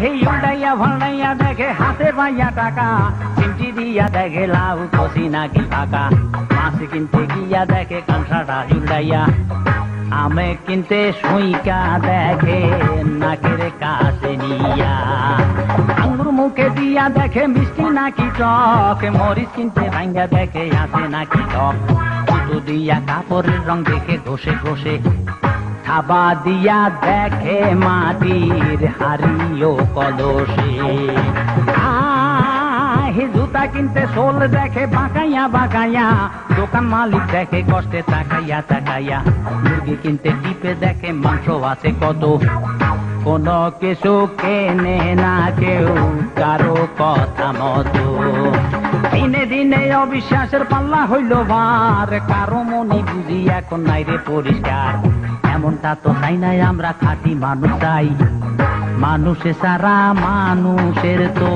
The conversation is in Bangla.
হে উল্টাইয়া দেখে হাতে পাইয়া টাকা। চিমটি দিয়া দেখে লাউ কষি নাকি ফাঁকা মাছ কিনতে গিয়া দেখে কাঁসাটা উল্টাইয়া আমে কিনতে সুইকা দেখে, নাকের কাছে নিয়া। আঙ্গুর মুখে দিয়া দেখে মিষ্টি নাকি টক। মরিচ কিনতে ভাঙ্গা দেখে আছে নাকি টক। দিয়া কাপড়ের রং দেখে ঘষে ঘষে থাবা দিয়া দেখে মাটির হারিও কলসে। জুতা কিনতে সোল দেখে বাঁকাইয়া বাঁকাইয়া, দোকান মালিক দেখে কষ্টে তাকাইয়া তাকাইয়া, মুরগি কিনতে টিপে দেখে মাংস আছে কত। কোন কিছু কেনে না কেউ, কারও কথা মতো। দিনে দিনে অবিশ্বাসের পাল্লা হইল ভার। কারও মনি বুঝি এখন নাই রে পরিষ্কার। এমনটা তো নাই নাই, আমরা খাঁটি মানুষ তাই মানুষে সারা মানুষের তো